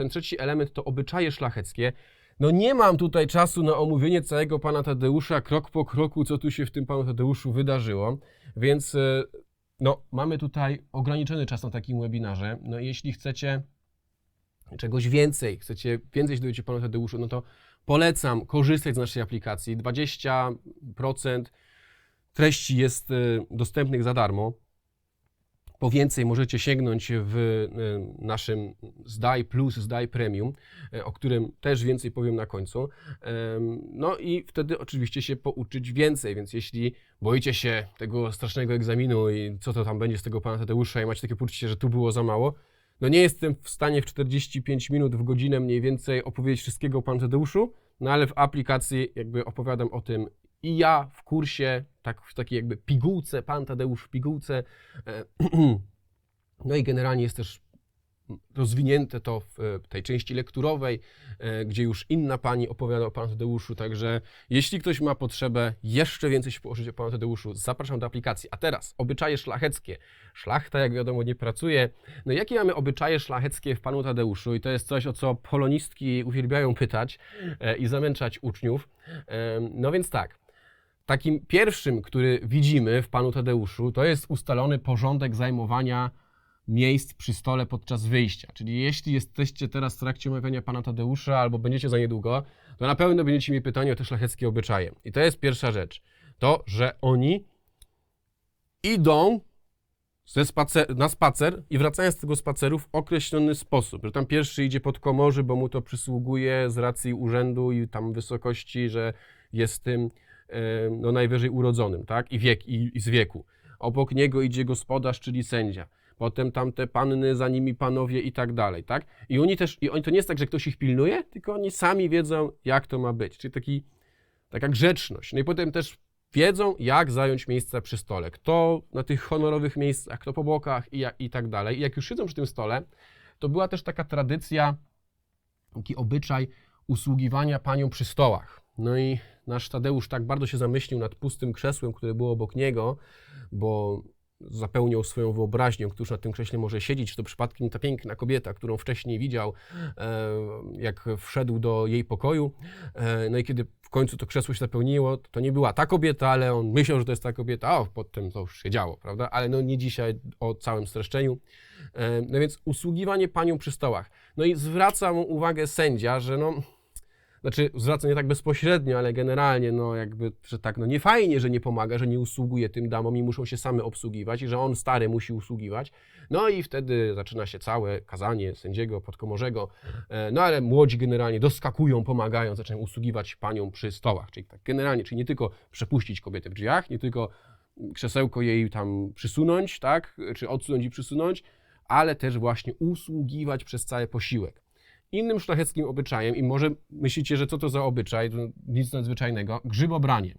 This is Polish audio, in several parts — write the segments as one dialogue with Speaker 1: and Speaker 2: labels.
Speaker 1: ten trzeci element to obyczaje szlacheckie. No nie mam tutaj czasu na omówienie całego pana Tadeusza, krok po kroku, co tu się w tym panu Tadeuszu wydarzyło, więc e, no, mamy tutaj ograniczony czas na takim webinarze. No jeśli chcecie czegoś więcej, chcecie więcej się dowiedzieć o panu Tadeuszu, no to polecam korzystać z naszej aplikacji. 20% treści jest e, dostępnych za darmo. Po więcej możecie sięgnąć w e, naszym Zdaj Plus, Zdaj Premium, e, o którym też więcej powiem na końcu. No i wtedy oczywiście się pouczyć więcej, więc jeśli boicie się tego strasznego egzaminu i co to tam będzie z tego pana Tadeusza i macie takie poczucie, że tu było za mało, no nie jestem w stanie w 45 minut, w godzinę mniej więcej opowiedzieć wszystkiego o panu Tadeuszu, no ale w aplikacji jakby opowiadam o tym i ja w kursie, tak w takiej jakby pigułce, pan Tadeusz w pigułce. E, No i generalnie jest też rozwinięte to w e, tej części lekturowej, e, gdzie już inna pani opowiada o panu Tadeuszu, także jeśli ktoś ma potrzebę jeszcze więcej się położyć o panu Tadeuszu, zapraszam do aplikacji. A teraz obyczaje szlacheckie. Szlachta, jak wiadomo, nie pracuje. No jakie mamy obyczaje szlacheckie w panu Tadeuszu? I to jest coś, o co polonistki uwielbiają pytać i zamęczać uczniów. No więc tak, takim pierwszym, który widzimy w panu Tadeuszu, to jest ustalony porządek zajmowania miejsc przy stole podczas wyjścia. Czyli jeśli jesteście teraz w trakcie omawiania pana Tadeusza albo będziecie za niedługo, to na pewno będziecie mieli pytanie o te szlacheckie obyczaje. I to jest pierwsza rzecz. To, że oni idą spacer, na spacer i wracają z tego spaceru w określony sposób. Że tam pierwszy idzie pod komorzy, bo mu to przysługuje z racji urzędu i tam wysokości, że jest tym no, najwyżej urodzonym, tak? I, wiek, i, i z wieku. Obok niego idzie gospodarz, czyli sędzia. Potem tamte panny, za nimi panowie i tak dalej, tak? I oni też, i oni to nie jest tak, że ktoś ich pilnuje, tylko oni sami wiedzą, jak to ma być. Czyli taki, taka grzeczność. No i potem też wiedzą, jak zająć miejsca przy stole. Kto na tych honorowych miejscach, kto po bokach i, i tak dalej. I jak już siedzą przy tym stole, to była też taka tradycja, taki obyczaj usługiwania paniom przy stołach. No i nasz Tadeusz tak bardzo się zamyślił nad pustym krzesłem, które było obok niego, bo zapełniał swoją wyobraźnią, któż na tym krześle może siedzieć, czy to przypadkiem ta piękna kobieta, którą wcześniej widział, e, jak wszedł do jej pokoju. E, No i kiedy w końcu to krzesło się zapełniło, to nie była ta kobieta, ale on myślał, że to jest ta kobieta, a potem to już się działo, prawda? Ale no nie dzisiaj o całym streszczeniu. E, No więc usługiwanie paniom przy stołach. No i zwraca mu uwagę sędzia, że no, znaczy zwraca nie tak bezpośrednio, ale generalnie, no jakby, że tak, no nie fajnie, że nie pomaga, że nie usługuje tym damom i muszą się same obsługiwać i że on stary musi usługiwać. No i wtedy zaczyna się całe kazanie sędziego podkomorzego, e, no ale młodzi generalnie doskakują, pomagają, zaczynają usługiwać paniom przy stołach, czyli tak generalnie, czyli nie tylko przepuścić kobietę w drzwiach, nie tylko krzesełko jej tam przysunąć, tak, czy odsunąć i przysunąć, ale też właśnie usługiwać przez cały posiłek. Innym szlacheckim obyczajem, i może myślicie, że co to za obyczaj, to nic nadzwyczajnego, grzybobranie.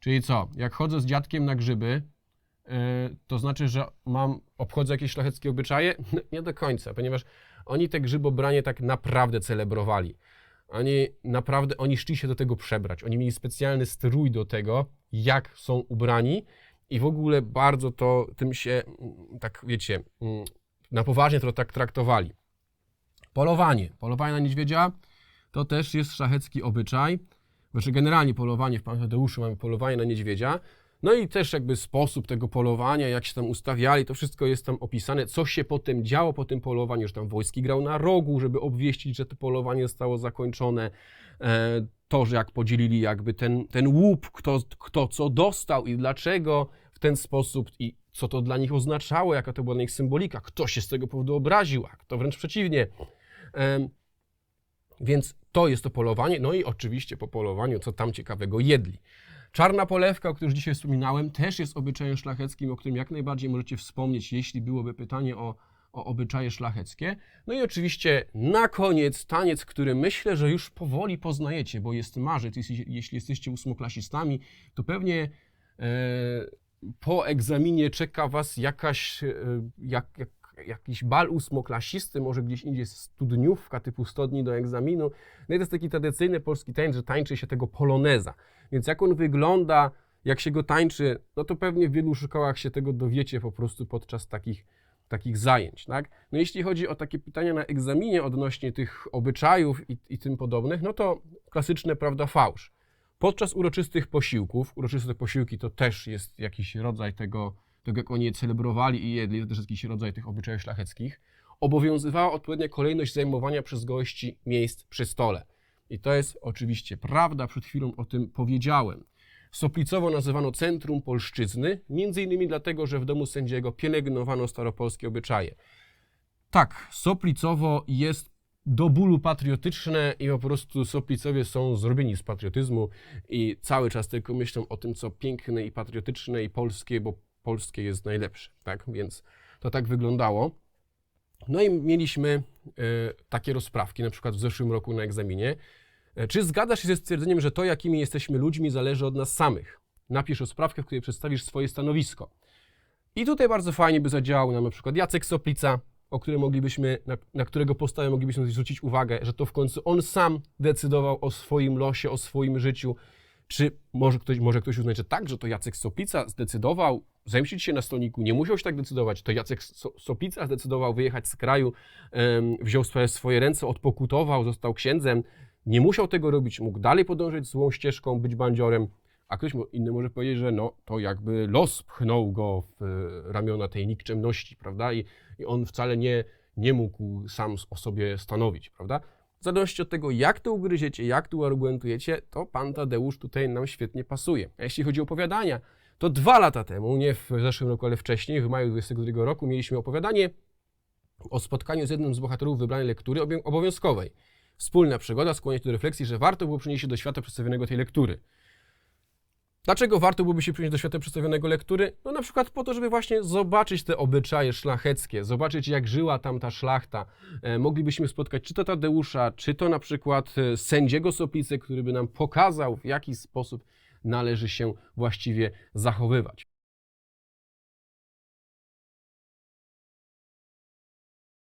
Speaker 1: Czyli co, jak chodzę z dziadkiem na grzyby, yy, to znaczy, że mam, obchodzę jakieś szlacheckie obyczaje? Nie do końca, ponieważ oni te grzybobranie tak naprawdę celebrowali. Oni naprawdę, oni szli się do tego przebrać. Oni mieli specjalny strój do tego, jak są ubrani i w ogóle bardzo to tym się, mm, tak wiecie, mm, na poważnie to tak traktowali. Polowanie. Polowanie na niedźwiedzia to też jest szlachecki obyczaj. Znaczy generalnie polowanie w Panu mamy polowanie na niedźwiedzia. No i też jakby sposób tego polowania, jak się tam ustawiali, to wszystko jest tam opisane, co się potem działo po tym polowaniu, że tam wojski grał na rogu, żeby obwieścić, że to polowanie zostało zakończone. E, to, że jak podzielili jakby ten, ten łup, kto, kto co dostał i dlaczego w ten sposób i co to dla nich oznaczało, jaka to była dla nich symbolika, kto się z tego powodu obraził, a kto wręcz przeciwnie. Więc to jest to polowanie. No i oczywiście po polowaniu, co tam ciekawego jedli. Czarna polewka, o której już dzisiaj wspominałem, też jest obyczajem szlacheckim, o którym jak najbardziej możecie wspomnieć, jeśli byłoby pytanie o, o obyczaje szlacheckie. No i oczywiście na koniec taniec, który myślę, że już powoli poznajecie, bo jest marzec. Jeśli, jeśli jesteście ósmoklasistami, to pewnie e, po egzaminie czeka Was jakaś, e, jak, jak, jakiś bal ósmoklasisty, może gdzieś indziej studniówka typu 100 dni do egzaminu. No i to jest taki tradycyjny polski tańc, że tańczy się tego poloneza. Więc jak on wygląda, jak się go tańczy, no to pewnie w wielu szkołach się tego dowiecie po prostu podczas takich, takich zajęć, tak? No jeśli chodzi o takie pytania na egzaminie odnośnie tych obyczajów i, i tym podobnych, no to klasyczne, prawda, fałsz. Podczas uroczystych posiłków, uroczyste posiłki to też jest jakiś rodzaj tego, tego jak oni je celebrowali i jedli, to też jakiś rodzaj tych obyczajów szlacheckich, obowiązywała odpowiednia kolejność zajmowania przez gości miejsc przy stole. I to jest oczywiście prawda, przed chwilą o tym powiedziałem. Soplicowo nazywano centrum polszczyzny, między innymi dlatego, że w domu sędziego pielęgnowano staropolskie obyczaje. Tak, Soplicowo jest do bólu patriotyczne i po prostu Soplicowie są zrobieni z patriotyzmu i cały czas tylko myślą o tym, co piękne i patriotyczne i polskie, bo polskie jest najlepsze, tak? Więc to tak wyglądało. No i mieliśmy e, takie rozprawki, na przykład w zeszłym roku na egzaminie. E, Czy zgadzasz się ze stwierdzeniem, że to, jakimi jesteśmy ludźmi, zależy od nas samych? Napisz rozprawkę, w której przedstawisz swoje stanowisko. I tutaj bardzo fajnie by zadziałał nam na przykład Jacek Soplica, o którym moglibyśmy, na, na którego postawę moglibyśmy zwrócić uwagę, że to w końcu on sam decydował o swoim losie, o swoim życiu. Czy może ktoś, może ktoś uznać, że tak, że to Jacek Soplica zdecydował zemścić się na stolniku, nie musiał się tak decydować, to Jacek So- Soplica zdecydował wyjechać z kraju, em, wziął w swoje ręce, odpokutował, został księdzem, nie musiał tego robić, mógł dalej podążyć złą ścieżką, być bandziorem, a ktoś inny może powiedzieć, że no, to jakby los pchnął go w e, ramiona tej nikczemności, prawda, i, i on wcale nie, nie mógł sam o sobie stanowić, prawda. W zależności od tego, jak to ugryziecie, jak to argumentujecie, to pan Tadeusz tutaj nam świetnie pasuje. A jeśli chodzi o opowiadania, to dwa lata temu, nie w zeszłym roku, ale wcześniej, w maju 22 roku, mieliśmy opowiadanie o spotkaniu z jednym z bohaterów wybranej lektury obowią- obowiązkowej. Wspólna przygoda skłania się do refleksji, że warto było przynieść się do świata przedstawionego tej lektury. Dlaczego warto byłoby się przynieść do świata przedstawionego lektury? No na przykład po to, żeby właśnie zobaczyć te obyczaje szlacheckie, zobaczyć jak żyła tam ta szlachta. E, moglibyśmy spotkać czy to Tadeusza, czy to na przykład e, sędziego Soplicy, który by nam pokazał w jaki sposób należy się właściwie zachowywać.